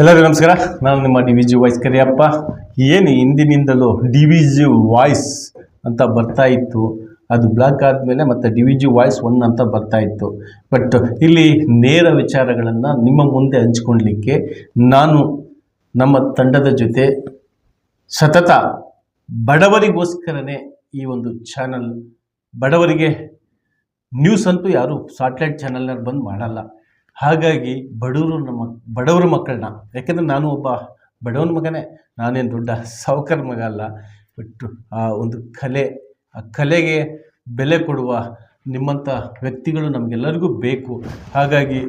ಎಲ್ಲರಿಗೂ ನಮಸ್ಕಾರ. ನಾನು ನಿಮ್ಮ D V G voice Kariyappa. ಏನು ಹಿಂದಿನಿಂದಲೂ ಡಿ ವಿ ಜಿ ವಾಯ್ಸ್ ಅಂತ ಬರ್ತಾ ಇತ್ತು. ಅದು ಬ್ಲಾಕ್ ಆದಮೇಲೆ ಮತ್ತು D V G voice one ಅಂತ ಬರ್ತಾ ಇತ್ತು. ಬಟ್ ಇಲ್ಲಿ ನೇರ ವಿಚಾರಗಳನ್ನು ನಿಮ್ಮ ಮುಂದೆ ಹಂಚ್ಕೊಳ್ಲಿಕ್ಕೆ ನಾನು ನಮ್ಮ ತಂಡದ ಜೊತೆ ಸತತ ಬಡವರಿಗೋಸ್ಕರನೇ ಈ ಒಂದು ಚಾನಲ್, ಬಡವರಿಗೆ ನ್ಯೂಸ್ ಅಂತೂ ಯಾರು ಸ್ಯಾಟಲೈಟ್ ಚಾನಲ್ನಲ್ಲಿ ಬಂದು ಮಾಡಲ್ಲ. ಹಾಗಾಗಿ ಬಡವರು ನಮ್ಮ ಬಡವರ ಮಕ್ಕಳನ್ನ, ಯಾಕೆಂದರೆ ನಾನು ಒಬ್ಬ ಬಡವನ ಮಗನೇ, ನಾನೇನು ದೊಡ್ಡ ಸಾವುಕಾರ ಮಗ ಅಲ್ಲ ಬಟ್ ಆ ಒಂದು ಕಲೆ, ಆ ಕಲೆಗೆ ಬೆಲೆ ಕೊಡುವ ನಿಮ್ಮಂಥ ವ್ಯಕ್ತಿಗಳು ನಮಗೆಲ್ಲರಿಗೂ ಬೇಕು. ಹಾಗಾಗಿ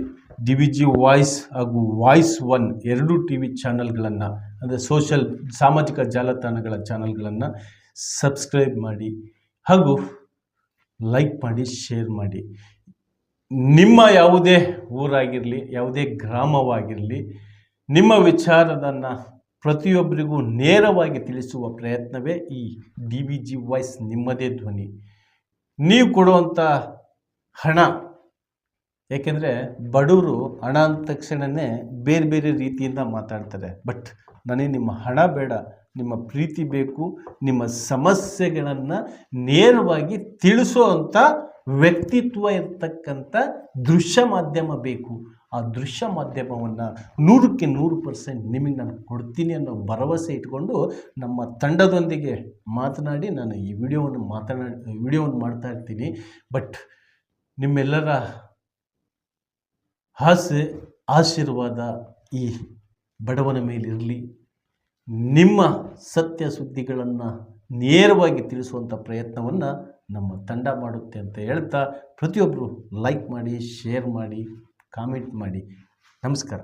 ಡಿ ವಿ ಜಿ ವಾಯ್ಸ್ ಹಾಗೂ ವಾಯ್ಸ್ ಒನ್ ಎರಡೂ ಟಿ ವಿ ಚಾನಲ್ಗಳನ್ನು, ಅಂದರೆ ಸೋಷಲ್ ಸಾಮಾಜಿಕ ಜಾಲತಾಣಗಳ ಚಾನಲ್ಗಳನ್ನು ಸಬ್ಸ್ಕ್ರೈಬ್ ಮಾಡಿ ಹಾಗೂ ಲೈಕ್ ಮಾಡಿ, ಶೇರ್ ಮಾಡಿ. ನಿಮ್ಮ ಯಾವುದೇ ಊರಾಗಿರಲಿ, ಯಾವುದೇ ಗ್ರಾಮವಾಗಿರಲಿ, ನಿಮ್ಮ ವಿಚಾರದನ್ನು ಪ್ರತಿಯೊಬ್ಬರಿಗೂ ನೇರವಾಗಿ ತಿಳಿಸುವ ಪ್ರಯತ್ನವೇ ಈ ಡಿ ವಿ ಜಿ ವಾಯ್ಸ್ ನಿಮ್ಮದೇ ಧ್ವನಿ. ನೀವು ಕೊಡುವಂಥ ಹಣ, ಏಕೆಂದರೆ ಬಡವರು ಹಣ ಅಂದ ತಕ್ಷಣವೇ ಬೇರೆ ಬೇರೆ ರೀತಿಯಿಂದ ಮಾತಾಡ್ತಾರೆ. ಬಟ್ ನನಗೆ ನಿಮ್ಮ ಹಣ ಬೇಡ, ನಿಮ್ಮ ಪ್ರೀತಿ ಬೇಕು, ನಿಮ್ಮ ಸಮಸ್ಯೆಗಳನ್ನು ನೇರವಾಗಿ ತಿಳಿಸೋವಂಥ ವ್ಯಕ್ತಿತ್ವ ಇರ್ತಕ್ಕಂಥ ದೃಶ್ಯ ಮಾಧ್ಯಮ ಬೇಕು. ಆ ದೃಶ್ಯ ಮಾಧ್ಯಮವನ್ನು ನೂರಕ್ಕೆ ನೂರು ಪರ್ಸೆಂಟ್ ನಿಮಗೆ ನಾನು ಕೊಡ್ತೀನಿ ಅನ್ನೋ ಭರವಸೆ ಇಟ್ಕೊಂಡು ನಮ್ಮ ತಂಡದೊಂದಿಗೆ ಮಾತನಾಡಿ ನಾನು ಈ ವಿಡಿಯೋವನ್ನು ಮಾತನಾಡಿ ವಿಡಿಯೋವನ್ನು ಮಾಡ್ತಾ ಇರ್ತೀನಿ. ಬಟ್ ನಿಮ್ಮೆಲ್ಲರ ಆಸೆ, ಆಶೀರ್ವಾದ ಈ ಬಡವನ ಮೇಲಿರಲಿ. ನಿಮ್ಮ ಸತ್ಯ ಸುದ್ದಿಗಳನ್ನು ನೇರವಾಗಿ ತಿಳಿಸುವಂಥ ಪ್ರಯತ್ನವನ್ನು ನಮ್ಮ ತಂಡ ಮಾಡುತ್ತೆ ಅಂತ ಹೇಳ್ತಾ ಪ್ರತಿಯೊಬ್ಬರು ಲೈಕ್ ಮಾಡಿ ಶೇರ್ ಮಾಡಿ ಕಾಮೆಂಟ್ ಮಾಡಿ. ನಮಸ್ಕಾರ.